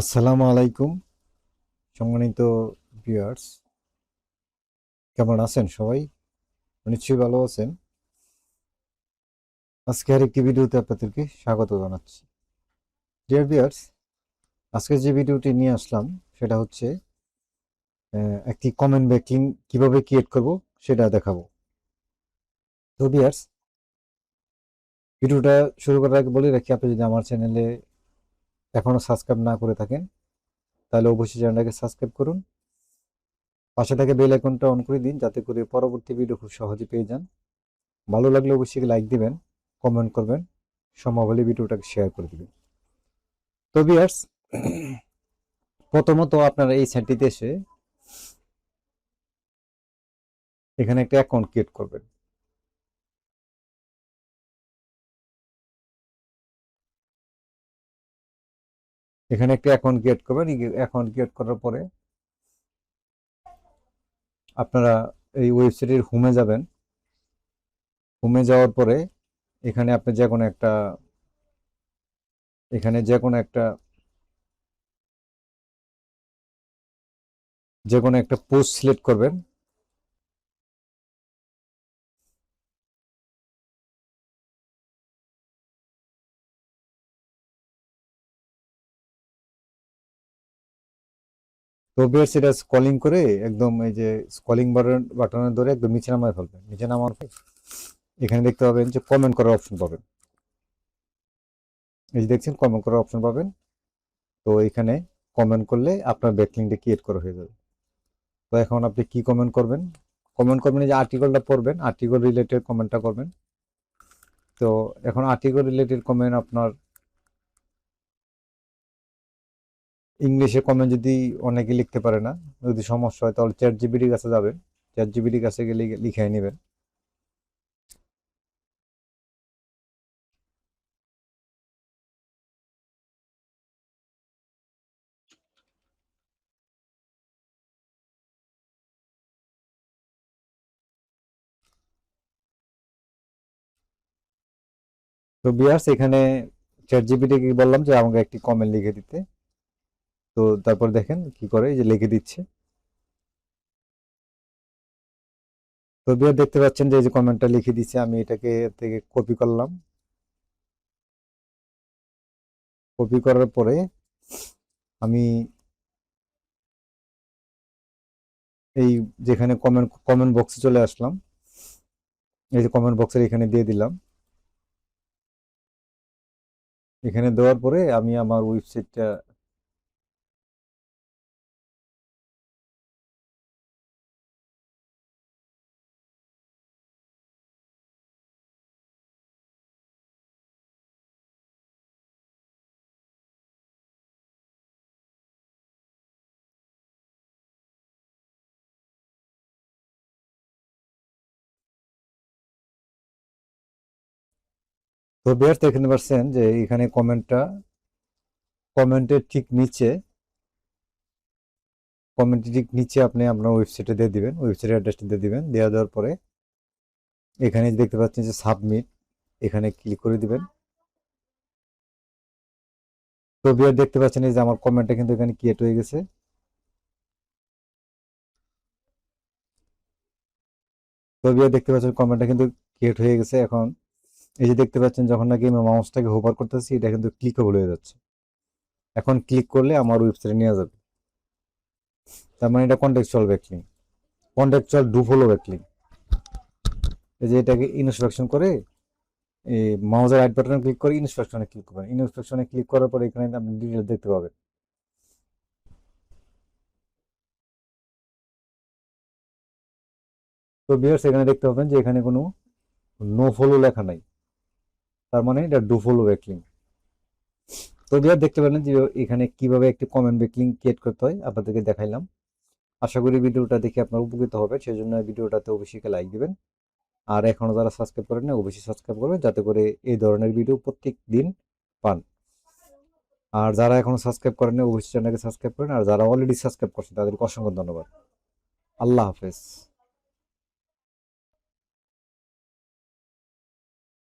আসসালামু আলাইকুম, সম্মানিত ভিউয়ার্স কেমন আছেন সবাই? নিশ্চয়ই ভালো আছেন। আজকে আর একটি ভিডিওতে আপনাদেরকে স্বাগত জানাচ্ছি। ডিয়ার ভিউয়ার্স আজকে যে ভিডিওটি নিয়ে আসলাম, সেটা হচ্ছে একটি কমেন্ট ব্যাকিং কীভাবে ক্রিয়েট করব সেটা দেখাবো। তো ভিউয়ার্স ভিডিওটা শুরু করার আগে বলে রাখি, আপনি যদি আমার চ্যানেলে এখনও সাবস্ক্রাইব না করে থাকেন, তাহলে অবশ্যই চ্যানেলটাকে সাবস্ক্রাইব করুন। পাশে থেকে বেল আইকনটা অন করে দিন, যাতে করে পরবর্তী ভিডিও খুব সহজে পেয়ে যান। ভালো লাগলে অবশ্যই লাইক দিবেন কমেন্ট করবেন, সম্ভব হলে ভিডিওটাকে শেয়ার করে দিবেন। তো বিয়ার্স প্রথমত আপনারা এই সাইটটিতে এসে এখানে একটা অ্যাকাউন্ট ক্রিয়েট করবেন। এখানে একটা অ্যাকাউন্ট ক্রিয়েট করবেন অ্যাকাউন্ট ক্রিয়েট করার পরে আপনারা এই ওয়েবসাইটের হোমে যাবেন। হোমে যাওয়ার পরে এখানে আপনি যে কোনো একটা, এখানে যে কোনো একটা, যে কোনো একটা পোস্ট সিলেক্ট করবেন। তো বেশ এটা স্কলিং করে একদম এই যে স্কলিং বাটন বাটনে ধরে একদম নিচে নামায় ফেলবেন। নিচে নামার এখানে দেখতে পাবেন যে কমেন্ট করার অপশন পাবেন। এই যে দেখছেন কমেন্ট করার অপশন পাবেন। তো এখানে কমেন্ট করলে আপনার ব্যাকলিংটা ক্রিয়েট করা হয়ে যাবে। তো এখন আপনি কি কমেন্ট করবেন? কমেন্ট করবেন যে আর্টিকেলটা পড়বেন আর্টিকেল রিলেটেড কমেন্টটা করবেন। তো এখন আর্টিকেল রিলেটেড কমেন্ট আপনার ইংলিশে কমেন্ট যদি অনেকে লিখতে পারে না, যদি সমস্যা হয়, তাহলে চ্যাট জিবিটির কাছে যাবেন। চ্যাট জিবিটির কাছে গেলে লিখে নেবেন। তো বিয়ার্স এখানে চ্যাট জিবিটিকে বললাম যে, আমাকে একটি কমেন্ট লিখে দিতে। তো তারপর দেখেন কি করে যে লিখে দিচ্ছে। তো বিয়ার দেখতে পাচ্ছেন যে এই যে কমেন্টটা লিখে দিচ্ছে আমি এটাকে থেকে কপি করলাম। কপি করার পরে আমি এই যেখানে কমেন্ট কমেন্ট বক্সে চলে আসলাম। এই যে কমেন্ট বক্সের এখানে দিয়ে দিলাম। এখানে দেওয়ার পরে আমি আমার ওয়েবসাইটটা তো বিয়ার্স দেখতে পাচ্ছেন যে এখানে কমেন্টটা কমেন্টের ঠিক নিচে কমেন্টের ঠিক নিচে আপনি আপনার ওয়েবসাইটে দিয়ে দিবেন ওয়েবসাইটের অ্যাড্রেসটা দিয়ে দিবেন দেওয়া দেওয়ার পরে এখানে দেখতে পাচ্ছেন যে সাবমিট এখানে ক্লিক করে দিবেন। তো বিয়ার দেখতে পাচ্ছেন এই যে আমার কমেন্টটা কিন্তু এখানে ক্রিয়েট হয়ে গেছে। তো বিয়ার দেখতে পাচ্ছেন কমেন্টটা কিন্তু ক্রিয়েট হয়ে গেছে এখন। এই যে দেখতে পাচ্ছেন, যখন নাকি আমি মাউসটাকে হোভার করতেছি, এটা কিন্তু ক্লিকেবল হয়ে যাচ্ছে। এখন ক্লিক করলে আমার ওয়েবসাইটে নিয়ে যাবে। তার মানে এটা contextual backlink contextual do follow backlink এই যে এটাকে ইনস্ট্রাকশন করে, এই মাউসের রাইট বাটনে ক্লিক করে ইনস্ট্রাকশনে ক্লিক করবেন ইনস্ট্রাকশনে ক্লিক করার পরে এখানে আপনি ডিটেল দেখতে পাবেন। তো বিয়ার্স এখানে দেখতে পাবেন যে এখানে কোনো নো ফলো লেখা নাই। তার মানে এটা ডু ফলো ব্যাকলিং তো বিয়ার দেখতে পেলেন যে এখানে কীভাবে একটি কমেন্ট ব্যাকলিং ক্রিয়েট করতে হয়, আপনাদেরকে দেখাইলাম। আশা করি ভিডিওটা দেখে আপনার উপকৃত হবে সেই জন্য ভিডিওটাতে অবশ্যই লাইক দিবেন। আর এখনও যারা সাবস্ক্রাইব করেন না অবশ্যই সাবস্ক্রাইব করবেন, যাতে করে এই ধরনের ভিডিও প্রত্যেক দিন পান। আর যারা এখনও সাবস্ক্রাইব করেন না অবশ্যই চ্যানেলকে সাবস্ক্রাইব করেন। আর যারা অলরেডি সাবস্ক্রাইব করছেন, তাদেরকে অসংখ্য ধন্যবাদ। আল্লাহ হাফেজ।